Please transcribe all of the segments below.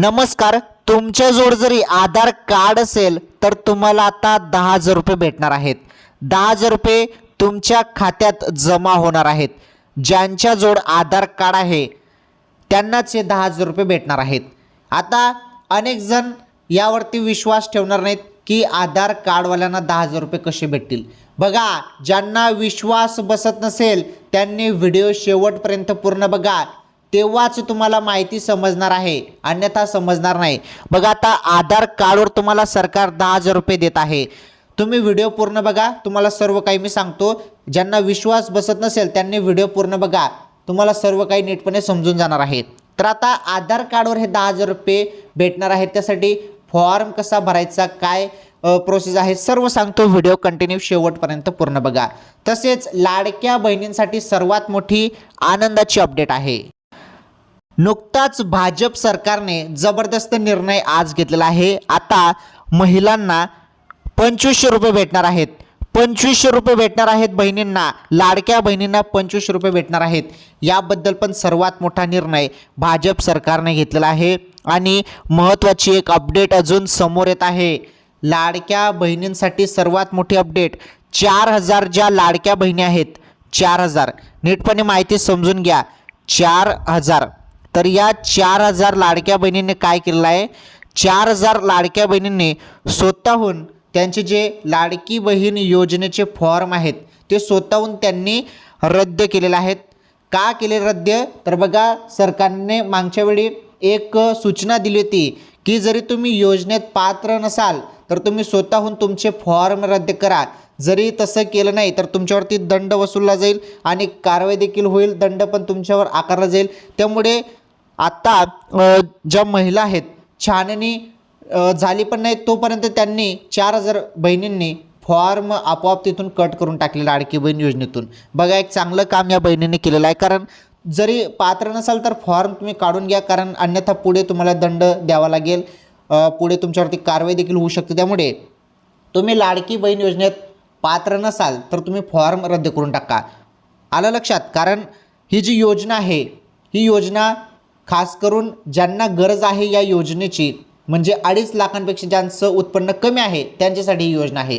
नमस्कार तुमच्याजवळ जरी आधार कार्ड असेल तर तुम्हाला आता दहा हजार रुपये भेटणार आहेत. दहा हजार रुपये तुमच्या खात्यात जमा होणार आहेत. ज्यांच्याजवळ आधार कार्ड आहे त्यांनाच हे दहा हजार रुपये भेटणार आहेत. आता अनेक जण यावरती विश्वास ठेवणार नाहीत की आधार कार्डवाल्यांना दहा हजार रुपये कसे भेटतील. बघा ज्यांना विश्वास बसत नसेल त्यांनी व्हिडिओ शेवटपर्यंत पूर्ण बघा. तेव्हाच तुम्हाला माहिती समजणार आहे अन्यथा समजणार नाही. बघा आता आधार कार्डवर तुम्हाला सरकार दहा हजार रुपये देत आहे. तुम्ही व्हिडिओ पूर्ण बघा तुम्हाला सर्व काही मी सांगतो. ज्यांना विश्वास बसत नसेल त्यांनी व्हिडिओ पूर्ण बघा. तुम्हाला सर्व काही नीटपणे समजून जाणार आहे. तर आता आधार कार्डवर हे दहा हजार रुपये भेटणार आहेत. त्यासाठी फॉर्म कसा भरायचा काय प्रोसेस आहे सर्व सांगतो. व्हिडिओ कंटिन्यू शेवटपर्यंत पूर्ण बघा. तसेच लाडक्या बहिणींसाठी सर्वात मोठी आनंदाची अपडेट आहे. नुकताच भाजप सरकारने जबरदस्त निर्णय आज घेतलेला आहे. आता महिलांना पंचवीसशे रुपये भेटणार आहेत. पंचवीसशे रुपये भेटणार आहेत बहिणींना. लाडक्या बहिणींना पंचवीसशे रुपये भेटणार आहेत. याबद्दल पण सर्वात मोठा निर्णय भाजप सरकारने घेतलेला आहे. आणि महत्त्वाची एक अपडेट अजून समोर येत आहे. लाडक्या बहिणींसाठी सर्वात मोठी अपडेट चार हजार ज्या लाडक्या बहिणी आहेत चार हजार. नीटपणे माहिती समजून घ्या. चार हजार. तर या चार हजार लाडक्या बहिणींनी काय केलेलं आहे? चार हजार लाडक्या बहिणींनी स्वतःहून त्यांचे जे लाडकी बहीण योजनेचे फॉर्म आहेत ते स्वतःहून त्यांनी रद्द केलेले आहेत. का केले रद्द? तर बघा सरकारने मागच्या वेळी एक सूचना दिली होती की जरी तुम्ही योजनेत पात्र नसाल तर तुम्ही स्वतःहून तुमचे फॉर्म रद्द करा. जरी तसं केलं नाही तर तुमच्यावरती दंड वसूलला जाईल आणि कारवाई देखील होईल दंड पण तुमच्यावर आकारला जाईल. त्यामुळे आत्ता ज्या महिला आहेत छाननी झाली पण नाही तोपर्यंत त्यांनी चार हजार बहिणींनी फॉर्म आपोआप तिथून कट करून टाकलेला लाडकी बहीण योजनेतून. बघा एक चांगलं काम या बहिणींनी केलेलं आहे कारण जरी पात्र नसाल तर फॉर्म तुम्ही काढून घ्या कारण अन्यथा पुढे तुम्हाला दंड द्यावा लागेल. पुढे तुमच्यावरती कारवाई देखील होऊ शकते. त्यामुळे तुम्ही लाडकी बहीण योजनेत पात्र नसाल तर तुम्ही फॉर्म रद्द करून टाका. आलं लक्षात? कारण ही जी योजना आहे ही योजना खास करून ज्यांना गरज आहे या योजनेची म्हणजे अडीच लाखांपेक्षा ज्यांचं उत्पन्न कमी आहे त्यांच्यासाठी ही योजना आहे.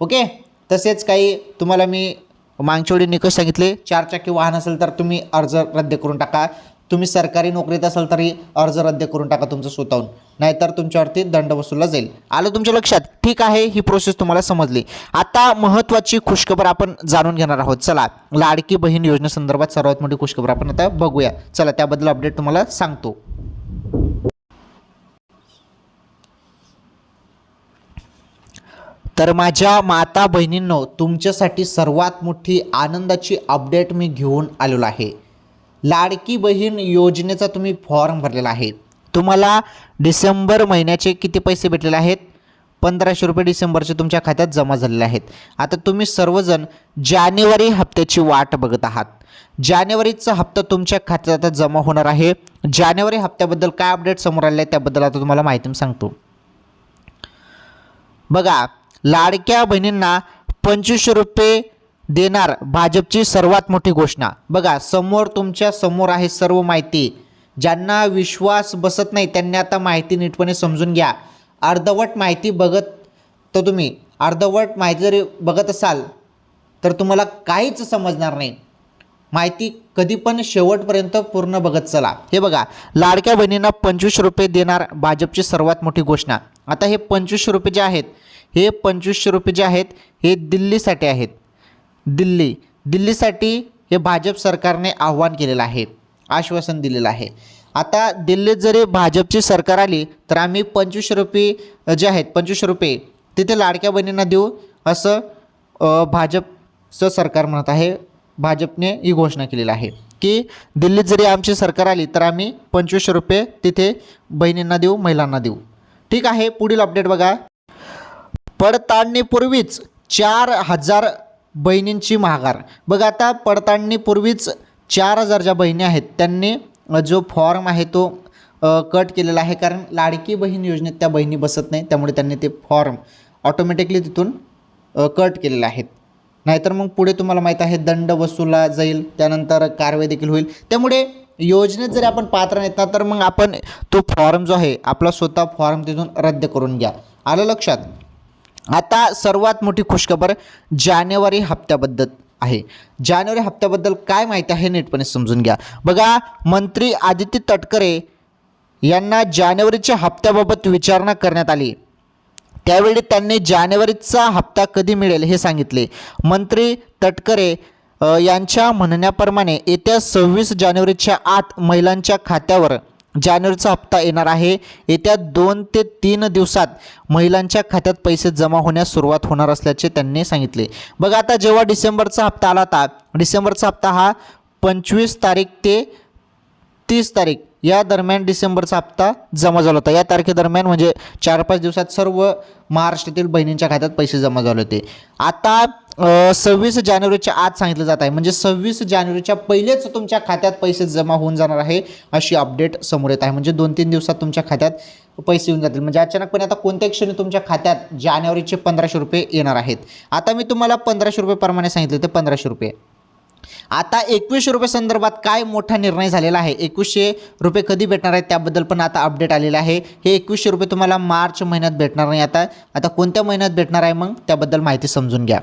ओके? तसेच काही तुम्हाला मी मागच्या वेळी निकष सांगितले चारचाकी वाहन असेल तर तुम्ही अर्ज रद्द करून टाका. तुम्ही सरकारी नोकरीत असाल तरी अर्ज रद्द करून टाका तुमचं स्वतःहून. नाहीतर तुमच्यावरती दंड वसूलला जाईल. आलं तुमच्या लक्षात? ठीक आहे ही प्रोसेस तुम्हाला समजली. आता महत्त्वाची खुशखबर आपण जाणून घेणार आहोत. चला लाडकी बहीण योजनेसंदर्भात सर्वात मोठी खुशखबर आपण आता बघूया. चला त्याबद्दल अपडेट तुम्हाला सांगतो. तर माझ्या माता बहिणींनो तुमच्यासाठी सर्वात मोठी आनंदाची अपडेट मी घेऊन आलेलो आहे. लाडकी बहीण योजनेचा तुम्ही फॉर्म भरलेला आहे. तुम्हाला डिसेंबर महिन्याचे किती पैसे भेटलेले आहेत? पंधराशे रुपये डिसेंबरचे तुमच्या खात्यात जमा झालेले आहेत. आता तुम्ही सर्वजण जानेवारी हप्त्याची वाट बघत आहात. जानेवारीचा हप्ता तुमच्या खात्यात आता जमा होणार आहे. जानेवारी हप्त्याबद्दल काय अपडेट समोर आले आहे त्याबद्दल आता तुम्हाला माहिती सांगतो. बघा लाडक्या बहिणींना पंचवीसशे रुपये देणार भाजपची सर्वात मोठी घोषणा. बघा समोर तुमच्यासमोर आहे सर्व माहिती. ज्यांना विश्वास बसत नाही त्यांनी आता माहिती नीटपणे समजून घ्या. अर्धवट माहिती बघत तर तुम्ही अर्धवट माहिती जरी बघत असाल तर तुम्हाला काहीच समजणार नाही. माहिती कधी पण शेवटपर्यंत पूर्ण बघत चला. हे बघा लाडक्या बहिणींना पंचवीस रुपये देणार भाजपची सर्वात मोठी घोषणा. आता हे पंचवीस रुपये जे आहेत हे पंचवीसशे रुपये जे आहेत हे दिल्लीसाठी आहेत. दिल्ली दिल्लीसाठी हे भाजप सरकारने आव्हान केलेलं आहे आश्वासन दिलेलं आहे. आता दिल्लीत जरी भाजपची सरकार आली तर आम्ही पंचवीसशे रुपये जे आहेत पंचवीसशे रुपये तिथे लाडक्या बहिणींना देऊ असं भाजपचं सरकार म्हणत आहे. भाजपने ही घोषणा केलेली आहे की दिल्लीत जरी आमची सरकार आली तर आम्ही पंचवीसशे रुपये तिथे बहिणींना देऊ महिलांना देऊ. ठीक आहे पुढील अपडेट बघा. पडताळणीपूर्वीच चार हजार बहिणींची महागार. बघा आता पडताळणीपूर्वीच चार हजार ज्या बहिणी आहेत. त्यांनी जो फॉर्म आहे तो कट केलेला आहे. कारण लाडकी बहीण योजनेत त्या बहिणी बसत नाही. त्यामुळे त्यांनी ते फॉर्म ऑटोमॅटिकली तिथून कट केलेले आहेत. नाहीतर मग पुढे तुम्हाला माहीत आहे दंड वसूला जाईल. त्यानंतर कारवाई देखील होईल. त्यामुळे योजनेत जरी आपण पात्र नाहीत ना तर मग आपण तो फॉर्म जो आहे आपला स्वतः फॉर्म तिथून रद्द करून घ्या. आलं लक्षात? आता सर्वात मोठी खुशखबर जानेवारी हप्त्याबद्दल आहे. जानेवारी हप्त्याबद्दल काय माहिती आहे नीटपणे समजून घ्या. बघा मंत्री आदित्य तटकरे यांना जानेवारीच्या हप्त्याबाबत विचारणा करण्यात आली. त्यावेळी त्यांनी जानेवारीचा हप्ता कधी मिळेल हे सांगितले. मंत्री तटकरे यांच्या म्हणण्याप्रमाणे येत्या सव्वीस जानेवारीच्या आत महिलांच्या खात्यावर जानेवारीचा हप्ता येणार आहे. येत्या दोन ते तीन दिवसात महिलांच्या खात्यात पैसे जमा होण्यास सुरुवात होणार असल्याचे त्यांनी सांगितले. बघा आता जेव्हा डिसेंबरचा हप्ता आला होता डिसेंबरचा हप्ता हा पंचवीस तारीख ते तीस तारीख या दरम्यान डिसेंबरचा हप्ता जमा झाला होता. या तारखेदरम्यान म्हणजे चार पाच दिवसात सर्व महाराष्ट्रातील बहिणींच्या खात्यात पैसे जमा झाले होते. आता सव्वीस जानेवारीच्या आत सांगितलं जात आहे. म्हणजे सव्वीस जानेवारीच्या पहिलेच तुमच्या खात्यात पैसे जमा होऊन जाणार आहे अशी अपडेट समोर येत आहे. म्हणजे दोन तीन दिवसात तुमच्या खात्यात पैसे येऊन जातील. म्हणजे अचानकपणे आता कोणत्या क्षणी तुमच्या खात्यात जानेवारीचे पंधराशे रुपये येणार आहेत. आता मी तुम्हाला पंधराशे रुपये प्रमाणे सांगितले ते पंधराशे रुपये. आता एकवीसशे रुपये संदर्भात काय मोठा निर्णय झालेला आहे? एकवीसशे रुपये कधी भेटणार आहेत? त्याबद्दल पण आता अपडेट आलेलं आहे. हे एकवीसशे रुपये तुम्हाला मार्च महिन्यात भेटणार नाही आता. आता कोणत्या महिन्यात भेटणार आहे मग? त्याबद्दल माहिती समजून घ्या.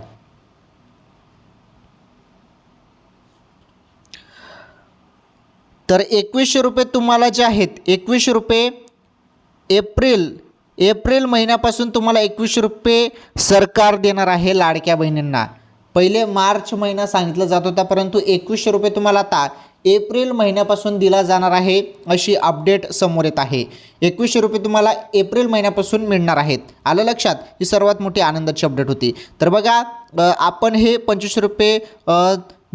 तर एकवीसशे रुपये तुम्हाला जे आहेत एकवीसशे रुपये एप्रिल एप्रिल महिन्यापासून तुम्हाला एकवीसशे रुपये सरकार देणार आहे लाडक्या बहिणींना. पहिले मार्च महिना सांगितला जात होता परंतु एकवीसशे रुपये तुम्हाला आता एप्रिल महिन्यापासून दिला जाणार आहे अशी अपडेट समोर येत आहे. एकवीसशे रुपये तुम्हाला एप्रिल महिन्यापासून मिळणार आहेत. आलं लक्षात? ही सर्वात मोठी आनंदाची अपडेट होती. तर बघा आपण हे पंचवीसशे रुपये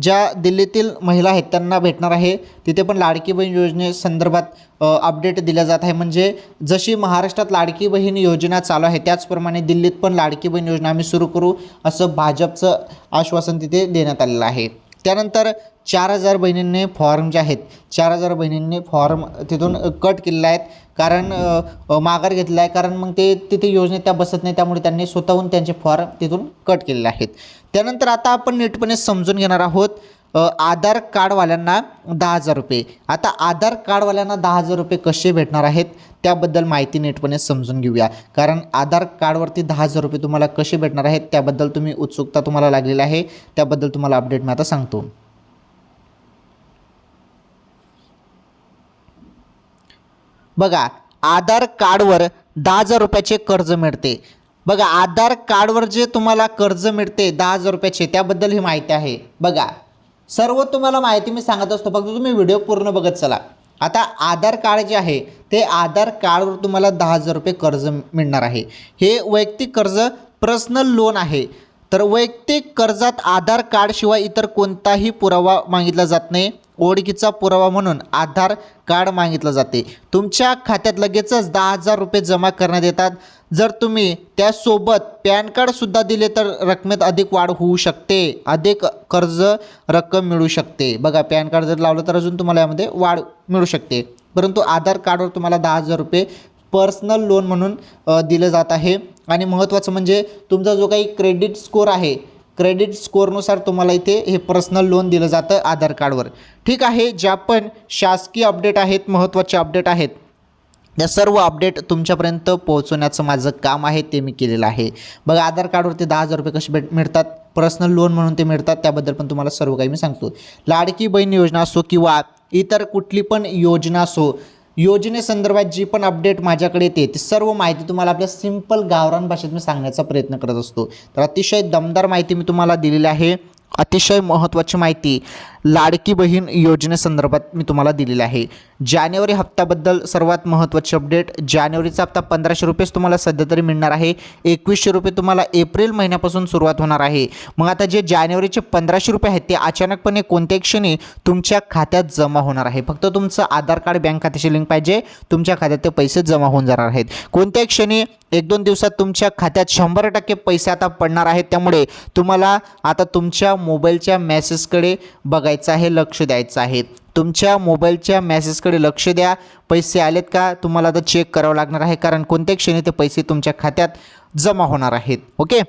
ज्या दिल्लीतील महिला आहेत त्यांना भेटणार आहे. तिथे पण लाडकी बहीण योजनेसंदर्भात अपडेट दिल्या जात आहे. म्हणजे जशी महाराष्ट्रात लाडकी बहीण योजना चालू आहे त्याचप्रमाणे दिल्लीत पण लाडकी बहीण योजना आम्ही सुरू करू असं भाजपचं आश्वासन तिथे देण्यात आलेलं आहे. त्यानंतर चार हजार बहिणींनी फॉर्म जे आहेत चार हजार बहिणींनी फॉर्म तिथून कट केलेले आहेत. कारण माघार घेतला आहे. कारण मग ते तिथे योजनेत त्या बसत नाही त्यामुळे त्यांनी स्वतःहून त्यांचे फॉर्म तिथून कट केलेले आहेत. त्यानंतर आता आपण नीटपणे समजून घेणार आहोत आधार कार्डवाल्यांना दहा हजार रुपये. आता आधार कार्डवाल्यांना दहा हजार रुपये कसे भेटणार आहेत त्याबद्दल माहिती नीटपणे समजून घेऊया. कारण आधार कार्डवरती दहा हजार रुपये तुम्हाला कसे भेटणार आहेत त्याबद्दल तुम्ही उत्सुकता तुम्हाला लागलेली आहे त्याबद्दल तुम्हाला अपडेट मी आता सांगतो. बघा आधार कार्डवर दहा हजार रुपयाचे कर्ज मिळते. बघा आधार कार्डवर जे तुम्हाला कर्ज मिळते दहा हजार रुपयाचे त्याबद्दल ही माहिती आहे. बघा सर्व तुम्हाला माहिती मी सांगत असतो फक्त तुम्ही व्हिडिओ पूर्ण बघत चला. आता आधार कार्ड जे आहे ते आधार कार्डवर तुम्हाला दहा हजार रुपये कर्ज मिळणार आहे. हे वैयक्तिक कर्ज पर्सनल लोन आहे. तर वैयक्तिक कर्जात आधार कार्डशिवाय इतर कोणताही पुरावा मागितला जात नाही. ओळखीचा पुरावा म्हणून आधार कार्ड मागितलं जाते. तुमच्या खात्यात लगेचच दहा हजार रुपये जमा करण्यात येतात. जर तुम्ही त्यासोबत पॅन कार्डसुद्धा दिले तर रकमेत अधिक वाढ होऊ शकते. अधिक कर्ज रक्कम मिळू शकते. बघा पॅन कार्ड जर लावलं तर अजून तुम्हाला यामध्ये वाढ मिळू शकते. परंतु आधार कार्डवर तुम्हाला दहा हजार रुपये पर्सनल लोन म्हणून दिलं जात आहे. आणि महत्त्वाचं म्हणजे तुमचा जो काही क्रेडिट स्कोर आहे क्रेडिट स्कोअरनुसार तुम्हाला इथे हे पर्सनल लोन दिलं जातं आधार कार्डवर. ठीक आहे ज्या पण शासकीय अपडेट आहेत महत्त्वाचे अपडेट आहेत या सर्व अपडेट तुमच्यापर्यंत पोहोचवण्याचं माझं काम आहे ते मी केलेलं आहे. बघा आधार कार्डवरती दहा हजार रुपये कसे भेट मिळतात? पर्सनल लोन म्हणून ते मिळतात त्याबद्दल पण तुम्हाला सर्व काही मी सांगतो. लाडकी बहीण योजना असो किंवा इतर कुठली पण योजना असो योजनेसंदर्भात जी पण अपडेट माझ्याकडे येते ती सर्व माहिती तुम्हाला आपल्या सिंपल गावरान भाषेत मी सांगण्याचा प्रयत्न करत असतो. तर अतिशय दमदार माहिती मी तुम्हाला दिलेली आहे. अतिशय महत्त्वाची माहिती. लाडकी बहीण योजनेसंदर्भात मी तुम्हाला दिलेला आहे. जानेवारी हप्त्याबद्दल सर्वात महत्त्वाची अपडेट जानेवारीचा हप्ता पंधराशे रुपयेच तुम्हाला सध्या तरी मिळणार आहे. एकवीसशे रुपये तुम्हाला एप्रिल महिन्यापासून सुरुवात होणार आहे. मग आता जे जानेवारीचे पंधराशे रुपये आहेत ते अचानकपणे कोणत्याही क्षणी तुमच्या खात्यात जमा होणार आहे. फक्त तुमचं आधार कार्ड बँक खात्याशी लिंक पाहिजे. तुमच्या खात्यात ते पैसे जमा होऊन जाणार आहेत. कोणत्याही क्षणी एक दोन दिवसात तुमच्या खात्यात शंभर टक्के पैसे आता पडणार आहेत. त्यामुळे तुम्हाला आता तुमच्या मोबाईलच्या मेसेजकडे बघायचं आहे लक्ष द्यायचं आहे. तुमच्या मोबाईलच्या मेसेजकडे लक्ष द्या. पैसे आलेत का? तुम्हाला आता चेक करावं लागणार आहे कारण कोणत्याही क्षणी ते पैसे तुमच्या खात्यात जमा होणार आहेत. ओके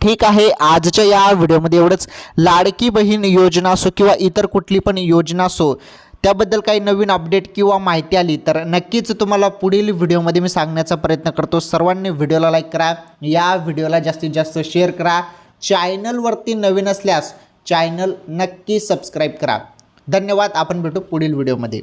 ठीक आहे आजच्या या व्हिडिओमध्ये एवढंच. लाडकी बहीण योजना असो किंवा इतर कुठली पण योजना असो त्याबद्दल काही नवीन अपडेट किंवा माहिती आली तर नक्कीच तुम्हाला पुढील व्हिडिओमध्ये मी सांगण्याचा प्रयत्न करतो. सर्वांनी व्हिडिओला लाईक करा. या व्हिडिओला जास्तीत जास्त शेअर करा. चॅनलवरती नवीन असल्यास चॅनल नक्की सबस्क्राईब करा. धन्यवाद. आपण भेटू पुढील व्हिडिओमध्ये.